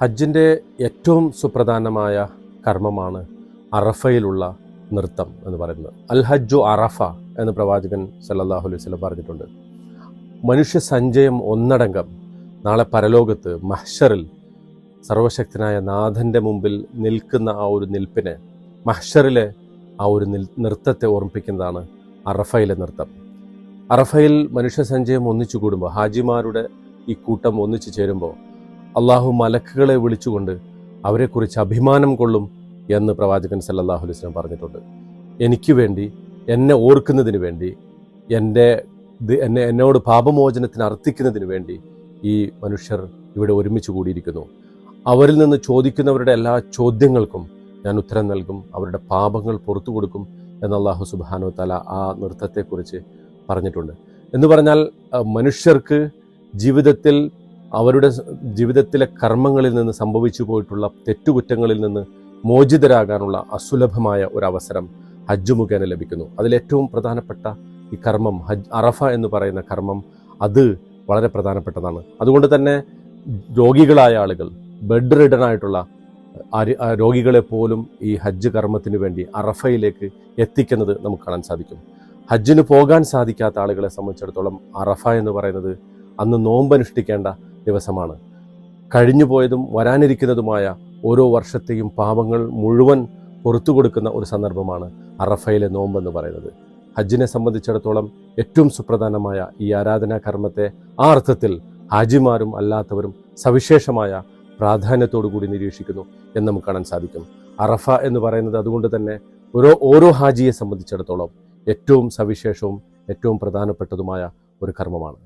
ഹജ്ജിന്റെ ഏറ്റവും സുപ്രധാനമായ കർമ്മമാണ് അറഫയിലുള്ള നൃത്തം എന്ന് പറയുന്നത്. അൽ ഹജ്ജു അറഫ എന്ന് പ്രവാചകൻ സല്ലാഹു അലൈഹി വസല്ലം പറഞ്ഞിട്ടുണ്ട്. മനുഷ്യ സഞ്ചയം ഒന്നടങ്കം നാളെ പരലോകത്ത് മഹ്ഷറിൽ സർവശക്തനായ നാഥന്റെ മുമ്പിൽ നിൽക്കുന്ന ആ ഒരു നിൽപ്പിനെ മഹ്ഷറിലെ ആ ഒരു നൃത്തത്തെ ഓർമ്മിപ്പിക്കുന്നതാണ് അറഫയിലെ നൃത്തം. അറഫയിൽ മനുഷ്യ സഞ്ചയം ഒന്നിച്ചു കൂടുമ്പോൾ ഹാജിമാരുടെ ഈ കൂട്ടം ഒന്നിച്ചു ചേരുമ്പോൾ അള്ളാഹു മലക്കുകളെ വിളിച്ചുകൊണ്ട് അവരെക്കുറിച്ച് അഭിമാനം കൊള്ളും എന്ന് പ്രവാചകൻ സല്ലാഹു അലൈഹി വസല്ലം പറഞ്ഞിട്ടുണ്ട്. എനിക്ക് വേണ്ടി എന്നെ ഓർക്കുന്നതിന് വേണ്ടി എന്റെ എന്നെ എന്നോട് പാപമോചനത്തിന് അർത്ഥിക്കുന്നതിന് വേണ്ടി ഈ മനുഷ്യർ ഇവിടെ ഒരുമിച്ച് കൂടിയിരിക്കുന്നു. അവരിൽ നിന്ന് ചോദിക്കുന്നവരുടെ എല്ലാ ചോദ്യങ്ങൾക്കും ഞാൻ ഉത്തരം നൽകും അവരുടെ പാപങ്ങൾ പുറത്തു കൊടുക്കും എന്ന് അള്ളാഹു സുബാനു തല ആ നൃത്തത്തെക്കുറിച്ച് പറഞ്ഞിട്ടുണ്ട്. എന്ന് പറഞ്ഞാൽ മനുഷ്യർക്ക് ജീവിതത്തിൽ അവരുടെ ജീവിതത്തിലെ കർമ്മങ്ങളിൽ നിന്ന് സംഭവിച്ചു പോയിട്ടുള്ള തെറ്റുകുറ്റങ്ങളിൽ നിന്ന് മോചിതരാകാനുള്ള അസുലഭമായ ഒരു അവസരം ഹജ്ജ് മുഖേന ലഭിക്കുന്നു. അതിലേറ്റവും പ്രധാനപ്പെട്ട ഈ കർമ്മം ഹജ്ജ് അറഫ എന്ന് പറയുന്ന കർമ്മം അത് വളരെ പ്രധാനപ്പെട്ടതാണ്. അതുകൊണ്ട് തന്നെ രോഗികളായ ആളുകൾ ബെഡ് റിഡൺ ആയിട്ടുള്ള രോഗികളെ പോലും ഈ ഹജ്ജ് കർമ്മത്തിന് വേണ്ടി അറഫയിലേക്ക് എത്തിക്കുന്നത് നമുക്ക് കാണാൻ സാധിക്കും. ഹജ്ജിന് പോകാൻ സാധിക്കാത്ത ആളുകളെ സംബന്ധിച്ചിടത്തോളം അറഫ എന്ന് പറയുന്നത് അന്ന് നോമ്പനുഷ്ഠിക്കേണ്ട ദിവസമാണ്. കഴിഞ്ഞു പോയതും വരാനിരിക്കുന്നതുമായ ഓരോ വർഷത്തെയും പാപങ്ങൾ മുഴുവൻ പുറത്തു കൊടുക്കുന്ന ഒരു സന്ദർഭമാണ് അറഫയിലെ നോമ്പ് എന്ന് പറയുന്നത്. ഹജ്ജിനെ സംബന്ധിച്ചിടത്തോളം ഏറ്റവും സുപ്രധാനമായ ഈ ആരാധനാ കർമ്മത്തെ ആ അർത്ഥത്തിൽ ഹാജിമാരും അല്ലാത്തവരും സവിശേഷമായ പ്രാധാന്യത്തോടു കൂടി നിരീക്ഷിക്കുന്നു എന്ന് നമുക്ക് കാണാൻ സാധിക്കും. അറഫ എന്ന് പറയുന്നത് അതുകൊണ്ട് തന്നെ ഓരോ ഓരോ ഹാജിയെ സംബന്ധിച്ചിടത്തോളം ഏറ്റവും സവിശേഷവും ഏറ്റവും പ്രധാനപ്പെട്ടതുമായ ഒരു കർമ്മമാണ്.